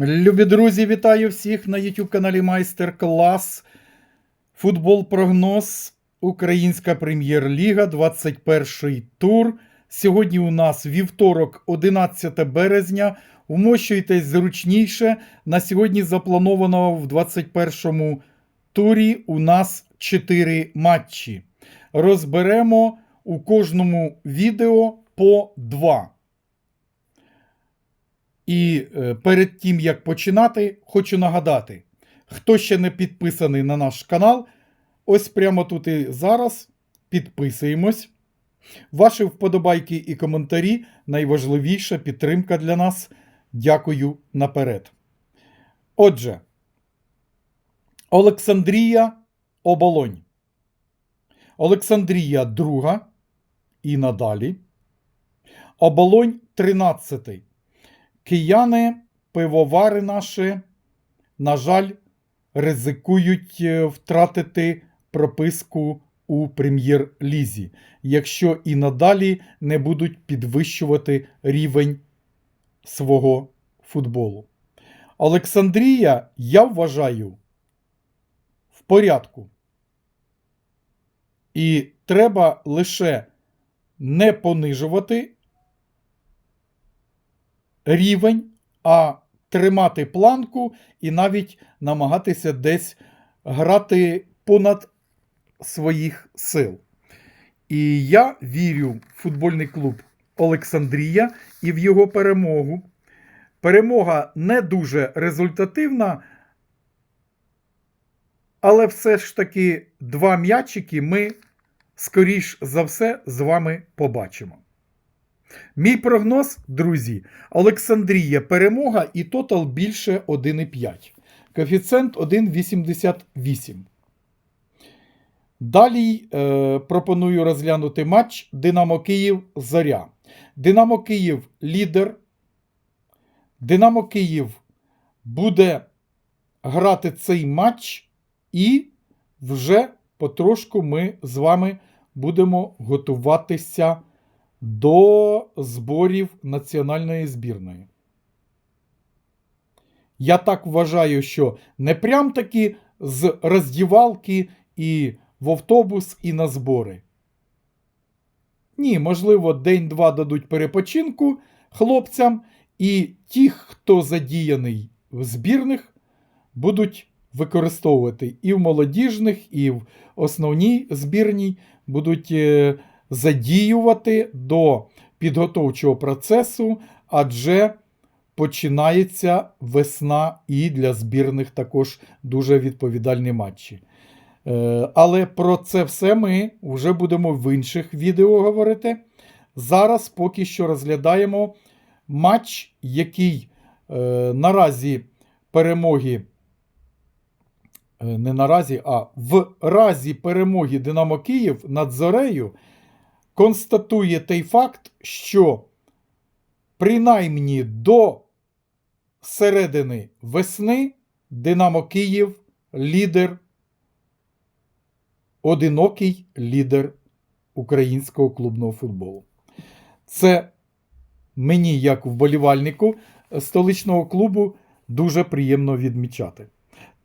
Любі друзі, вітаю всіх на YouTube каналі Майстер Клас. Футбол прогноз. Українська прем'єр-ліга, 21 тур. Сьогодні у нас вівторок, 11 березня. Вмощуйтесь зручніше. На сьогодні заплановано в 21 турі у нас 4 матчі. Розберемо у кожному відео по 2. І е, перед тим як починати, хочу нагадати, хто ще не підписаний на наш канал, ось прямо тут і зараз підписуємось. Ваші вподобайки і коментарі найважливіша підтримка для нас. Дякую наперед. Отже, Олександрія Оболонь. Олександрія друга і надалі. Оболонь 13. Кияни, пивовари наші, на жаль, ризикують е, втратити прописку у прем'єр-лізі, якщо і надалі не будуть підвищувати рівень свого футболу. Олександрія, я вважаю, в порядку. І треба лише не понижувати рівень, а тримати планку і навіть намагатися десь грати понад своїх сил. І я вірю в футбольний клуб Олександрія і в його перемогу. Перемога не дуже результативна, але все ж таки два м'ячики ми, скоріш за все, з вами побачимо. Мій прогноз, друзі, Олександрія перемога і тотал більше 1,5. Коефіцієнт 1,88. Далі е, пропоную розглянути матч Динамо Київ Зоря. Динамо Київ лідер. Динамо Київ буде грати цей матч, і вже потрошку ми з вами будемо готуватися до зборів національної збірної. Я так вважаю, що не прям таки з роздівалки і в автобус, і на збори. Ні, можливо, день-два дадуть перепочинку хлопцям, і ті, хто задіяний в збірних, будуть використовувати і в молодіжних, і в основній збірній будуть. Задіювати до підготовчого процесу, адже починається весна і для збірних також дуже відповідальні матчі. Е, Але про це все ми вже будемо в інших відео говорити. Зараз поки що розглядаємо матч, який е, наразі перемоги. е, Не наразі, а в разі перемоги Динамо Київ над Зорею констатує той факт, що принаймні до середини весни Динамо Київ лідер, одинокий лідер українського клубного футболу. Це мені, як вболівальнику столичного клубу, дуже приємно відмічати.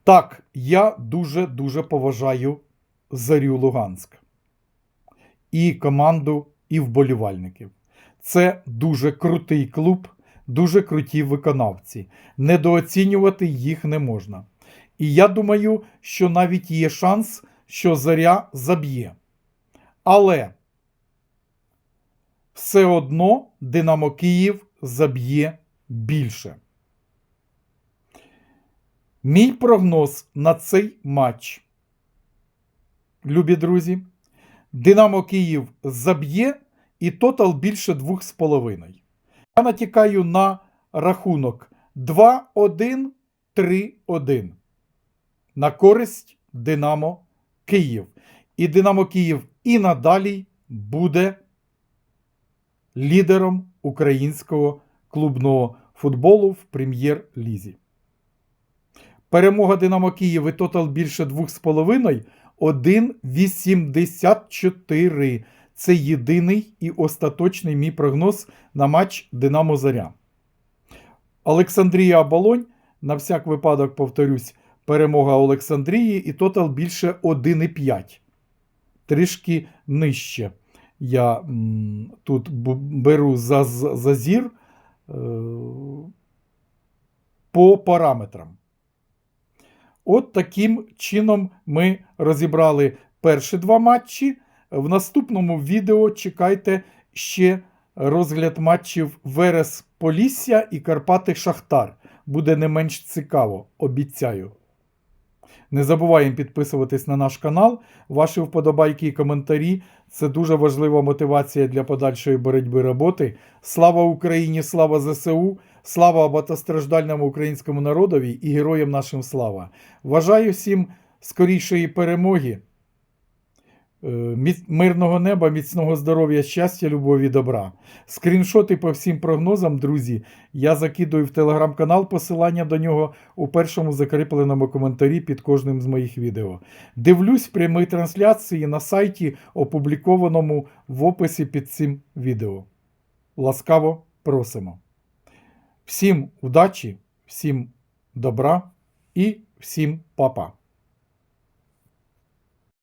Так, я дуже-дуже поважаю Зарю Луганськ і команду, і вболівальників. Це дуже крутий клуб, дуже круті виконавці. Недооцінювати їх не можна. І я думаю, що навіть є шанс, що заря заб'є. Але все одно Динамо Київ заб'є більше. Мій прогноз на цей матч. Любі друзі, Динамо Київ заб'є і тотал більше 2,5. Я натякаю на рахунок 2-1-3-1 на користь Динамо Київ. І Динамо Київ і надалі буде лідером українського клубного футболу в прем'єр-лізі. Перемога Динамо Київ і тотал більше 2,5 1,84. Це єдиний і остаточний мій прогноз на матч Динамо Заря. Олександрія Оболонь На всяк випадок, повторюсь, перемога Олександрії і тотал більше 1,5. Трішки нижче. Я м, тут беру за, за, зазір е, по параметрам. От таким чином ми розібрали перші два матчі. В наступному відео чекайте ще розгляд матчів Верес Полісся і Карпати Шахтар. Буде не менш цікаво, обіцяю. Не забуваємо підписуватись на наш канал. Ваші вподобайки і коментарі це дуже важлива мотивація для подальшої боротьби роботи. Слава Україні, слава ЗСУ, слава багатостраждальному українському народові і героям нашим слава. Вважаю всім скорішої перемоги, мирного неба, міцного здоров'я, щастя, любові, добра. Скріншоти по всім прогнозам, друзі, я закидую в телеграм-канал посилання до нього у першому закріпленому коментарі під кожним з моїх відео. Дивлюсь прямі трансляції на сайті, опублікованому в описі під цим відео. Ласкаво просимо. Всім удачі, всім добра і всім па-па.